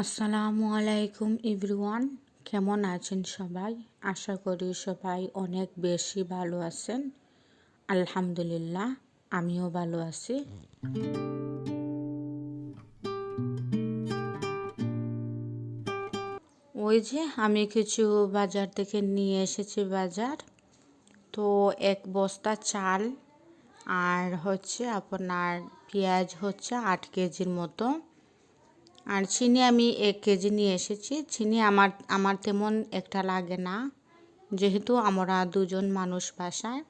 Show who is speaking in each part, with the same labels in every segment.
Speaker 1: আসসালামু আলাইকুম ইভরিওয়ান কেমন আছেন সবাই? আশা করি সবাই অনেক বেশি ভালো আছেন। আলহামদুলিল্লাহ, আমিও ভালো আছি। ওই যে আমি কিছু বাজার থেকে নিয়ে এসেছি বাজার। তো এক বস্তা চাল আর হচ্ছে আপনার পেঁয়াজ হচ্ছে আট কেজির মতো। আর চিনি আমি এক কেজি নিয়ে এসেছি। চিনি আমার আমার তেমন একটা লাগে না, যেহেতু আমরা দুজন মানুষ বাসায়,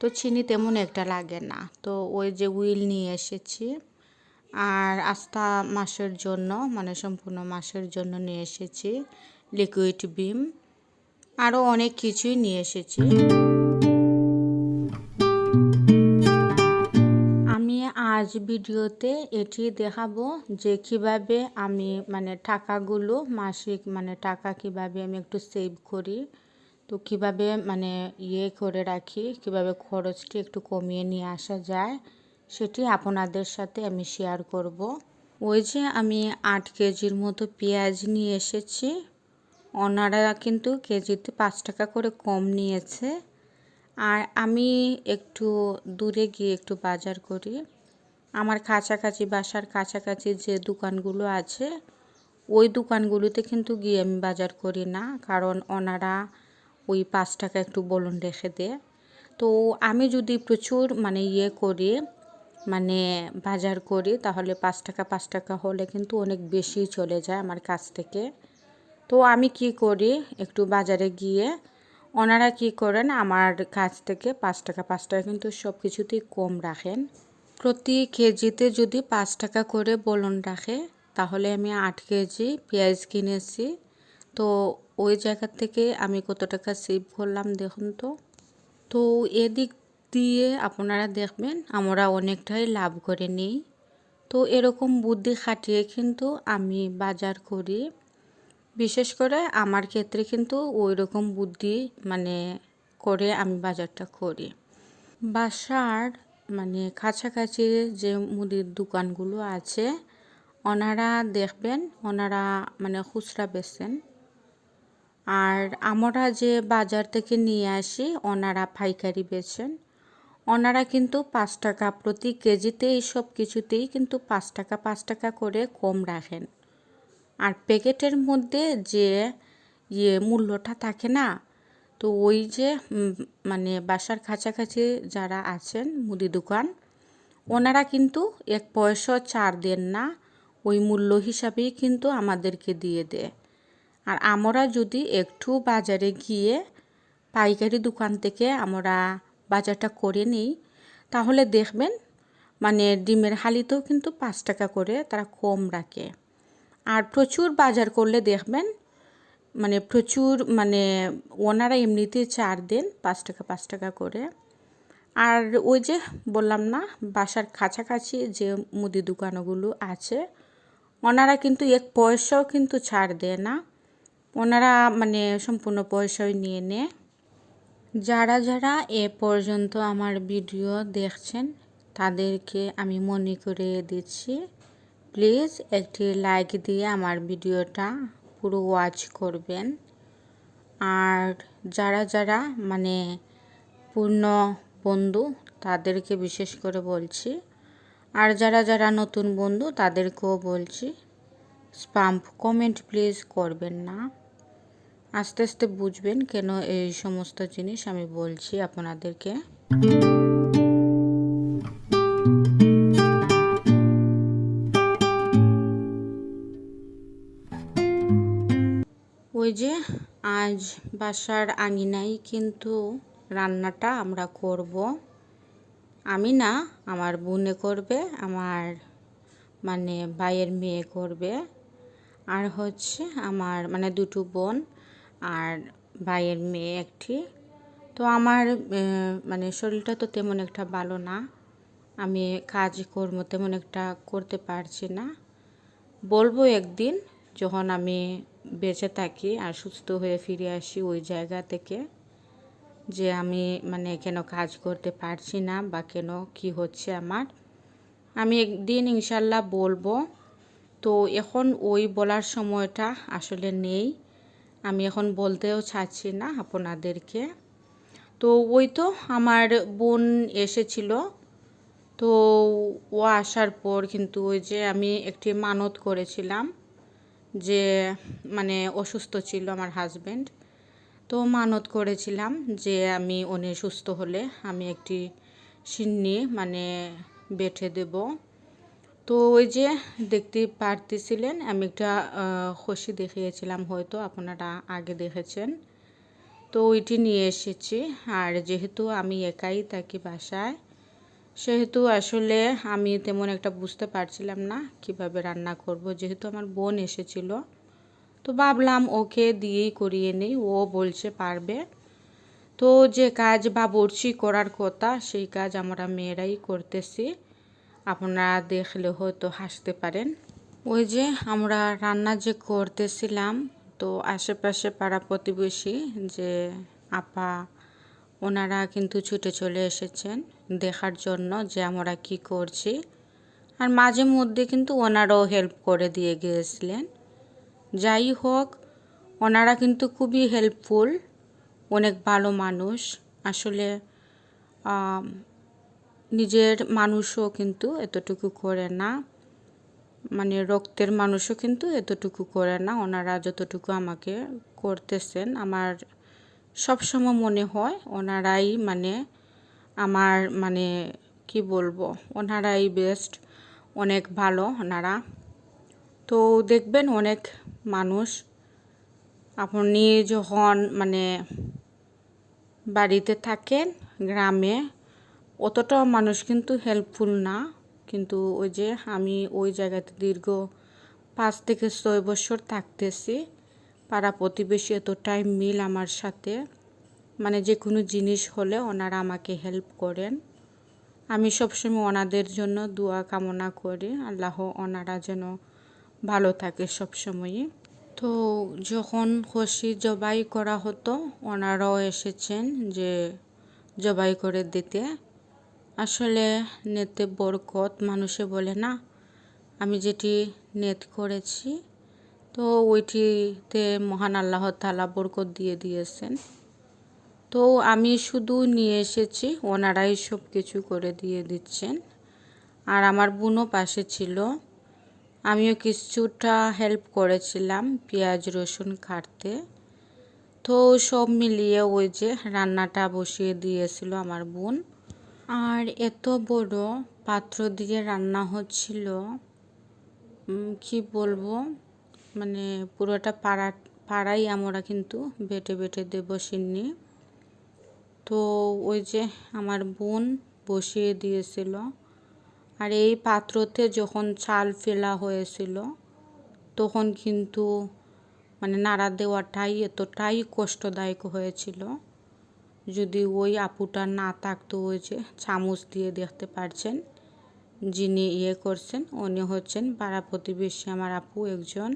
Speaker 1: তো চিনি তেমন একটা লাগে না। তো ওই যে উইল নিয়ে এসেছি, আর আস্থা মাসের জন্য মানে সম্পূর্ণ মাসের জন্য নিয়ে এসেছি, লিকুইড বিম, আরও অনেক কিছুই নিয়ে এসেছি। আজ ভিডিওতে এটি দেখাবো যে কীভাবে আমি মানে টাকাগুলো মাসিক মানে টাকা কীভাবে আমি একটু সেভ করি। তো কীভাবে মানে ইয়ে করে রাখি, কীভাবে খরচটি একটু কমিয়ে নিয়ে আসা যায়, সেটি আপনাদের সাথে আমি শেয়ার করব। ওই যে আমি আট কেজির মতো পেঁয়াজ নিয়ে এসেছি। ওনারা কিন্তু কেজিতে পাঁচ টাকা করে কম নিয়েছে। আর আমি একটু দূরে গিয়ে একটু বাজার করি। আমার কাছাকাছি, বাসার কাছাকাছি যে দোকানগুলো আছে, ওই দোকানগুলোতে কিন্তু গিয়ে আমি বাজার করি না। কারণ ওনারা ওই পাঁচ টাকা একটু বলুন রেখে দেয়। তো আমি যদি প্রচুর মানে ইয়ে করি মানে বাজার করি, তাহলে পাঁচ টাকা পাঁচ টাকা হলে কিন্তু অনেক বেশি চলে যায় আমার কাছ থেকে। তো আমি কি করি, একটু বাজারে গিয়ে ওনারা কি করেন, আমার কাছ থেকে পাঁচ টাকা পাঁচ টাকা কিন্তু সব কিছুতেই কম রাখেন। প্রতি কেজিতে যদি পাঁচ টাকা করে বলন রাখে, তাহলে আমি আট কেজি পেঁয়াজ কিনেছি। তো ওই জায়গা থেকে আমি কত টাকা সেভ করলাম দেখুন তো। তো এদিক দিয়ে আপনারা দেখবেন, আমরা অনেকটাই লাভ করে নিই। তো এরকম বুদ্ধি খাটিয়ে কিন্তু আমি বাজার করি। বিশেষ করে আমার ক্ষেত্রে কিন্তু ওই রকম বুদ্ধি মানে করে আমি বাজারটা করি। বাসার মানে কাছাকাছি যে মুদির দোকানগুলো আছে, ওনারা দেখবেন, ওনারা মানে খুচরা বেচেন। আর আমরা যে বাজার থেকে নিয়ে আসি, ওনারা পাইকারি বেচেন। ওনারা কিন্তু পাঁচ টাকা প্রতি কেজিতে সব কিছুতেই কিন্তু পাঁচ টাকা পাঁচ টাকা করে কম রাখেন। আর প্যাকেটের মধ্যে যে ইয়ে মূল্যটা থাকে না তো ওই যে মানে বাসার কাছাকাছি যারা আছেন মুদি দোকান, ওনারা কিন্তু এক পয়সা ছাড় দেন না, ওই মূল্য হিসাবেই কিন্তু আমাদেরকে দিয়ে দেয়। আর আমরা যদি একটু বাজারে গিয়ে পাইকারি দোকান থেকে আমরা বাজারটা করে নিই, তাহলে দেখবেন মানে ডিমের হালিতেও কিন্তু পাঁচ টাকা করে তারা কম রাখে। আর প্রচুর বাজার করলে দেখবেন মানে প্রচুর মানে ওনারা এমনিতে চার দেন পাঁচ টাকা পাঁচ টাকা করে। আর ওই যে বললাম না, বাসার কাছাকাছি যে মুদি দোকানগুলো আছে, ওনারা কিন্তু এক পয়সাও কিন্তু ছাড় দেয় না। ওনারা মানে সম্পূর্ণ পয়সাই নিয়ে নেয়। যারা যারা এ পর্যন্ত আমার ভিডিও দেখছেন, তাদেরকে আমি মনে করে দিচ্ছি, প্লিজ একটি লাইক দিয়ে আমার ভিডিওটা পুরো ওয়াচ করবেন। আর যারা যারা মানে পূর্ণ বন্ধু তাদেরকে বিশেষ করে বলছি। আর যারা যারা নতুন বন্ধু তাদেরকেও বলছি স্পাম্প কমেন্ট প্লিজ করবেন না। আস্তে আস্তে বুঝবেন কেন এই সমস্ত জিনিস আমি বলছি আপনাদেরকে। আজ বাসার আঙিনাই কিন্তু রান্নাটা আমরা করব। আমি না, আমার বোনে করবে, আমার মানে ভাইয়ের মেয়ে করবে। আর হচ্ছে আমার মানে দুটো বোন আর ভাইয়ের মেয়ে একটি। তো আমার মানে শরীরটা তো তেমন একটা ভালো না। আমি কাজ কর্ম তেমন একটা করতে পারছি না। বলব একদিন, যখন আমি বেঁচে থাকি আর সুস্থ হয়ে ফিরে আসি ওই জায়গা থেকে যে আমি মানে কেন কাজ করতে পারছি না বা কেন কি হচ্ছে আমার। আমি একদিন ইনশাল্লাহ বলব, তো এখন ওই বলার সময়টা আসলে নেই। আমি এখন বলতেও চাচ্ছি না আপনাদেরকে। তো ওই তো আমার বোন এসেছিল, তো ও আসার পর কিন্তু ওই যে আমি একটি মানত করেছিলাম। যে মানে অসুস্থ ছিল আমার হাজব্যান্ড তো মানত করেছিলাম যে আমি উনি সুস্থ হলে আমি একটি সিন্নি মানে বেঠে দেব। তো ওই যে দেখতে পারতেছিলেন, আমি একটা খসি দেখিয়েছিলাম হয়তো আপনারা আগে দেখেছেন। তো ওইটি নিয়ে এসেছি, আর যেহেতু আমি একাই থাকি বাসায় সেহেতু আসলে আমি তেমন একটা বুঝতে পারছিলাম না কীভাবে রান্না করব, যেহেতু আমার বোন এসেছিল। তো ভাবলাম ওকে দিয়েই করিয়ে নিই, ও বলছে পারবে। তো যে কাজ বাবুর্চি করার কথা, সেই কাজ আমরা মেয়েরাই করতেছি। আপনারা দেখলে হয়তো হাসতে পারেন। ওই যে আমরা রান্না যে করতেছিলাম, তো আশেপাশে পাড়া প্রতিবেশী যে আপা, ওনারা কিন্তু ছুটে চলে এসেছেন। দেখার জন্য যে আমরা কি করছি। আর মাঝে মধ্যে কিন্তু ওনারাও হেল্প করে দিয়ে গিয়েছিলেন। যাই হোক, ওনারা কিন্তু খুবই হেল্পফুল অনেক ভালো মানুষ। আসলে নিজের মানুষও কিন্তু এতটুকু করে না। মানে রক্তের মানুষও কিন্তু এতটুকু করে না। ওনারা যতটুকু আমাকে করতেছেন, আমার সবসময় মনে হয় ওনারাই মানে আমার মানে কি বলব, ওনারাই বেস্ট অনেক ভালো ওনারা। তো দেখবেন অনেক মানুষ আপনি যখন মানে বাড়িতে থাকেন গ্রামে অতটাও মানুষ কিন্তু হেল্পফুল না। কিন্তু ওই যে আমি ওই জায়গাতে দীর্ঘ পাঁচ থেকে ছয় বছর থাকতেছি, পাড়া প্রতিবেশী এতটাই মিল আমার সাথে। মানে যে কোনো জিনিস হলে ওনারা আমাকে হেল্প করেন। আমি সবসময় ওনাদের জন্য দোয়া কামনা করি। আল্লাহ ওনারা যেন ভালো থাকে সবসময়ই। তো যখন খুশি জবাই করা হতো, ওনারাও এসেছেন যে জবাই করে দিতে। আসলে নেতে বরকত, মানুষে বলে, না, আমি যেটি নেত করেছি। তো ওইটিতে মহান আল্লাহ তালা বরকত দিয়ে দিয়েছেন। তো আমি শুধু নিয়ে এসেছি। ওনারাই সব কিছু করে দিয়ে দিচ্ছেন। আর আমার বোনও পাশে ছিল। আমিও কিছুটা হেল্প করেছিলাম পেঁয়াজ, রসুন কাটতে তো সব মিলিয়ে ওই যে রান্নাটা বসিয়ে দিয়েছিল আমার বোন। আর এত বড় পাত্র দিয়ে রান্না হচ্ছিল কি বলব? মানে পুরোটা পাড়া, পাড়াই আমরা কিন্তু বেটে বেটে দেবো সিন্নি। তো ওই যে আমার বোন বসিয়ে দিয়েছিল। আর এই পাত্রতে যখন চাল ফেলা হয়েছিল, তখন কিন্তু মানে নাড়া দেওয়াটাই এতটাই কষ্টদায়ক হয়েছিল যদি ওই আপুটা না থাকতো, ওই যে চামচ দিয়ে দেখতে পারছেন যিনি ইয়ে করছেন, উনি হচ্ছেন পাড়া প্রতিবেশী আমার আপু একজন।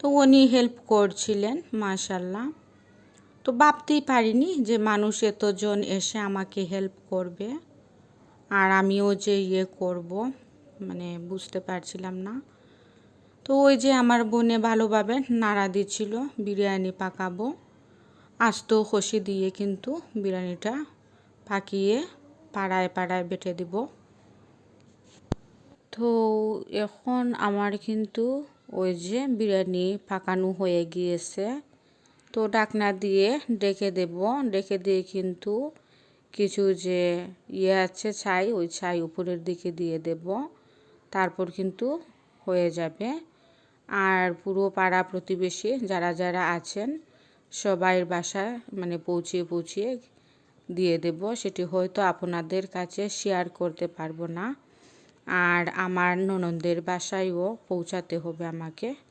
Speaker 1: তো উনি হেল্প করছিলেন মাশাল্লাহ তো ভাবতেই পারিনি যে মানুষ এতজন এসে আমাকে হেল্প করবে। আর আমিও যে ইয়ে করব মানে বুঝতে পারছিলাম না। তো ওই যে আমার বোনে ভালোভাবে নাড়া দিচ্ছিল, বিরিয়ানি পাকাবো। আস্ত খসি দিয়ে কিন্তু বিরিয়ানিটা পাকিয়ে পাড়ায় পাড়ায় বেটে দিব। তো এখন আমার কিন্তু ওই যে বিরিয়ানি পাকানো হয়ে গিয়েছে। তো ডাকনা দিয়ে ডেকে দেব। ডেকে দিয়ে কিন্তু কিছু যে ইয়ে আছে ছাই, ওই ছাই উপরের দিকে দিয়ে দেব। তারপর কিন্তু হয়ে যাবে। আর পুরো পাড়া প্রতিবেশী যারা যারা আছেন, সবাইয়ের বাসায় মানে পৌঁছিয়ে পৌঁছিয়ে দিয়ে দেব। সেটি হয়তো আপনাদের কাছে শেয়ার করতে পারব না। আর আমার ননদের বাসায়ও পৌঁছাতে হবে আমাকে।